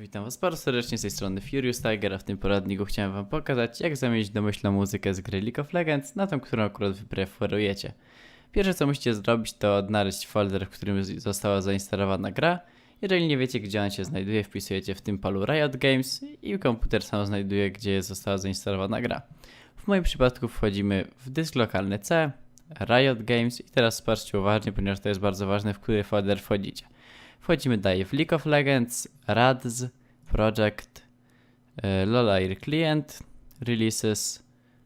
Witam Was bardzo serdecznie z tej strony Furious Tiger, a w tym poradniku chciałem Wam pokazać, jak zamienić domyślną muzykę z gry League of Legends na tą, którą akurat wypreferujecie. Pierwsze co musicie zrobić to odnaleźć folder, w którym została zainstalowana gra. Jeżeli nie wiecie gdzie on się znajduje, wpisujecie w tym polu Riot Games i komputer sam znajduje gdzie została zainstalowana gra. W moim przypadku wchodzimy w dysk lokalny C, Riot Games i teraz spatrzcie uważnie, ponieważ to jest bardzo ważne, w który folder wchodzicie. Wchodzimy dalej w League of Legends, Rads, Project, e, Lolair Client, Releases.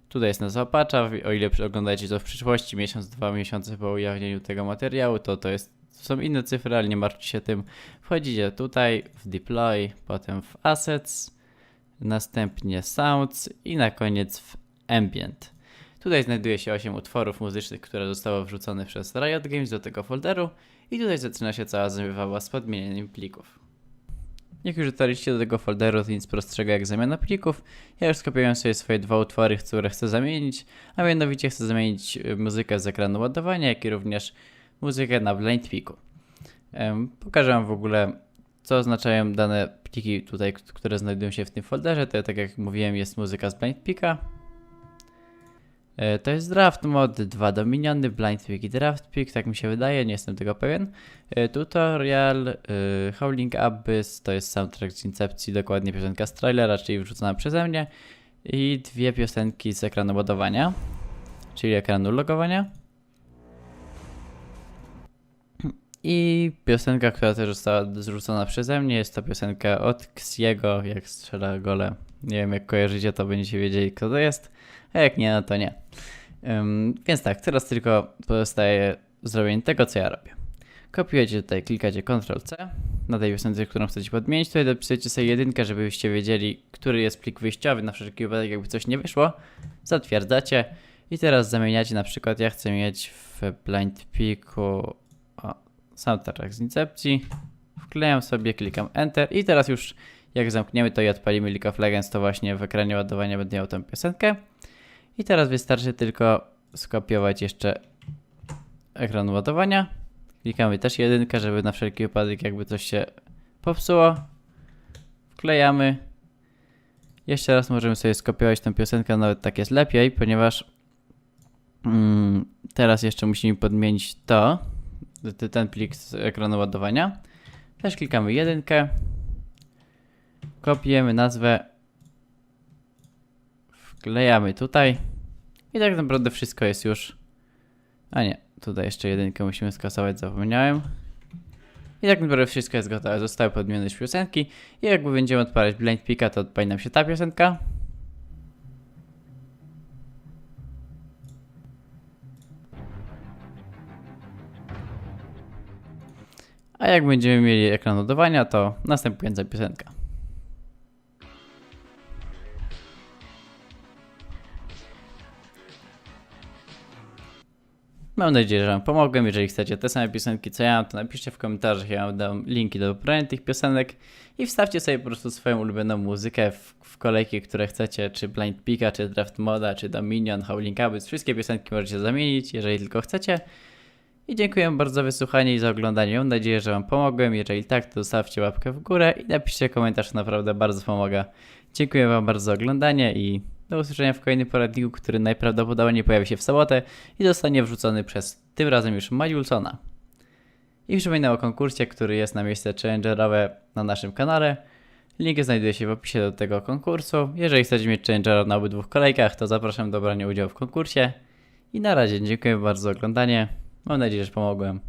Tutaj jest nazwa patcha, o ile oglądacie to w przyszłości, miesiąc, dwa miesiące po ujawnieniu tego materiału, to to jest, są inne cyfry, ale nie martwcie się tym. Wchodzicie tutaj w Deploy, potem w Assets, następnie Sounds i na koniec w Ambient. Tutaj znajduje się 8 utworów muzycznych, które zostały wrzucone przez Riot Games do tego folderu i tutaj zaczyna się cała zabawa z podmienieniem plików. Jak już dotarliście do tego folderu, to nic prostszego jak zamiana plików. Ja już skopiowałem sobie swoje dwa utwory, które chcę zamienić, a mianowicie chcę zamienić y, muzykę z ekranu ładowania, jak i również muzykę na blind piku. Pokażę wam w ogóle, co oznaczają dane pliki tutaj, które znajdują się w tym folderze. To tak jak mówiłem, jest muzyka z blind pika. E, To jest draft mod, dwa dominiony, blind pick i draft pick, tak mi się wydaje, nie jestem tego pewien. E, Tutorial, y, Howling Abyss, to jest soundtrack z Incepcji, dokładnie piosenka z trailera, czyli wrzucona przeze mnie. I dwie piosenki z ekranu ładowania, czyli ekranu logowania. I piosenka, która też została zrzucona przeze mnie, jest to piosenka od Xiego, jak strzela gole. Nie wiem, jak kojarzycie, to będziecie wiedzieli, kto to jest, a jak nie, no to nie. Ym, więc tak, teraz tylko pozostaje zrobienie tego, co ja robię. Kopiujecie tutaj, klikacie Ctrl-C na tej piosence, którą chcecie podmienić. Tutaj dopisujecie sobie jedynkę, żebyście wiedzieli, który jest plik wyjściowy, na wszelki wypadek, jakby coś nie wyszło. Zatwierdzacie i teraz zamieniacie, na przykład ja chcę mieć w blind piku o, soundtrack z Incepcji. Wklejam sobie, klikam Enter i teraz już jak zamkniemy to i odpalimy League of Legends, to właśnie w ekranie ładowania będę miał tę piosenkę. I teraz wystarczy tylko skopiować jeszcze ekran ładowania. Klikamy też jedynkę, żeby na wszelki wypadek jakby coś się popsuło. Wklejamy. Jeszcze raz możemy sobie skopiować tę piosenkę, nawet tak jest lepiej, ponieważ mm, teraz jeszcze musimy podmienić to, ten plik z ekranu ładowania. Też klikamy jedynkę. Kopiujemy nazwę. Wklejamy tutaj. I tak naprawdę wszystko jest już. A nie, tutaj jeszcze jedynkę musimy skasować, zapomniałem. I tak naprawdę wszystko jest gotowe. Zostały podmienione już piosenki. I jakby będziemy odpalać blind pika, to odpali nam się ta piosenka. A jak będziemy mieli ekran ładowania, to następująca piosenka. Mam nadzieję, że Wam pomogłem. Jeżeli chcecie te same piosenki co ja, to napiszcie w komentarzach. Ja Wam dam linki do pobrania tych piosenek i wstawcie sobie po prostu swoją ulubioną muzykę w, w kolejki, które chcecie, czy Blind Pika, czy Draft Moda, czy Dominion, Howling Abyss. Wszystkie piosenki możecie zamienić, jeżeli tylko chcecie. I dziękuję bardzo za wysłuchanie i za oglądanie. Mam nadzieję, że Wam pomogłem. Jeżeli tak, to zostawcie łapkę w górę i napiszcie komentarz, naprawdę bardzo pomaga. Dziękuję Wam bardzo za oglądanie i do usłyszenia w kolejnym poradniku, który najprawdopodobniej pojawi się w sobotę i zostanie wrzucony przez tym razem już Majulsona. I przypominam o konkursie, który jest na miejsce challengerowe na naszym kanale. Link znajduje się w opisie do tego konkursu. Jeżeli chcecie mieć challengera na obydwu kolejkach, to zapraszam do brania udziału w konkursie. I na razie dziękuję bardzo za oglądanie. Mam nadzieję, że pomogłem.